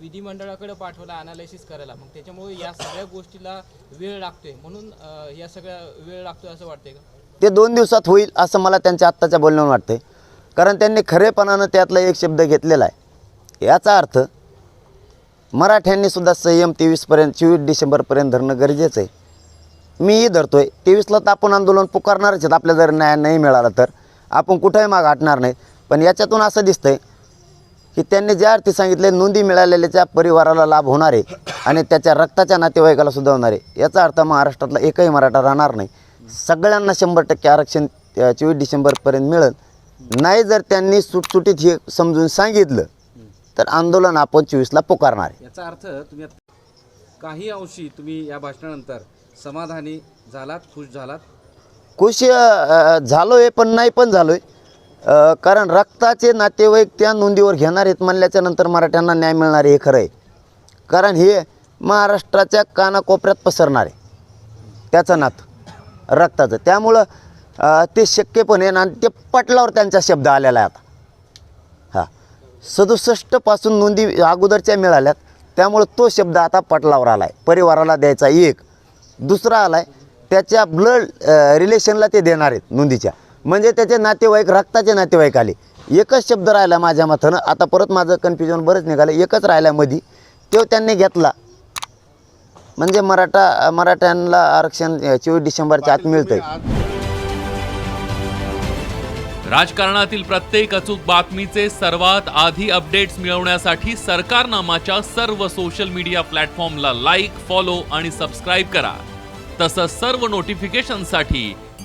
विधिमंडळाकडे पाठवला अनालिसिस करायला. मग त्याच्यामुळे या सगळ्या गोष्टीला वेळ लागतोय. म्हणून अं, या सगळ्या वेळ लागतोय असं वाटतंय का? ते दोन दिवसात होईल असं मला त्यांच्या आत्ताच्या बोलण्यावर वाटतंय. कारण त्यांनी खरेपणानं त्यातला एक शब्द घेतलेला आहे. याचा अर्थ मराठ्यांनीसुद्धा संयम तेवीसपर्यंत चोवीस डिसेंबरपर्यंत धरणं गरजेचं आहे. मीही धरतो आहे तेवीसला तर आपण आंदोलन पुकारणारच आहेत. आपल्या जर न्याय नाही मिळाला तर. आपण कुठेही माग हटणार नाही पण याच्यातून असं दिसतंय की त्यांनी ज्या अर्थी सांगितले नोंदी मिळालेल्याच्या परिवाराला लाभ होणार आहे आणि त्याच्या रक्ताच्या नातेवाईकाला सुद्धा होणार आहे. याचा अर्थ महाराष्ट्रातला एकही मराठा राहणार नाही. सगळ्यांना शंभर टक्के आरक्षण चोवीस डिसेंबरपर्यंत मिळेल. नाही जर त्यांनी सुटसुटीत हे समजून सांगितलं तर आंदोलन आपण चोवीसला पुकारणार आहे. याचा अर्थ तुम्ही काही अंशी तुम्ही या भाषणानंतर समाधानी झालात खुश झालात? खुश झालोय पण नाही पण झालोय. कारण रक्ताचे नातेवाईक त्या नोंदीवर घेणार आहेत म्हणल्याच्या नंतर मराठ्यांना न्याय मिळणार हे खरं आहे. कारण हे महाराष्ट्राच्या कानाकोपऱ्यात पसरणार आहे. त्याचं नातं रक्ताचं. त्यामुळं ते शक्य पण आहे आणि ते पटलावर त्यांचा शब्द आलेला आहे आता. हां. सदुसष्टपासून नोंदी अगोदरच्या मिळाल्यात. त्यामुळं तो शब्द आता पटलावर आला आहे परिवाराला द्यायचा एक दुसरा आला आहे त्याच्या ब्लड रिलेशनला ते देणार आहेत नोंदीच्या. म्हणजे त्याचे नातेवाईक रक्ताचे नातेवाईक आले. एकच शब्द राहिला माझ्या मतानं आता परत माझं कन्फ्युजन बरंच निघालं. एकच राहिला मधी. तो त्यांनी घेतला. म्हणजे मराठा मराठ्यांना आरक्षण चोवीस डिसेंबरच्या आत मिळतंय. राजकारणातील प्रत्येक अचूक बातमीचे सर्वात आधी अपडेट्स मिळवण्यासाठी सरकारनामाच्या सर्व सोशल मीडिया प्लॅटफॉर्मला लाईक फॉलो आणि सबस्क्राईब करा. तसंच सर्व नोटिफिकेशनसाठी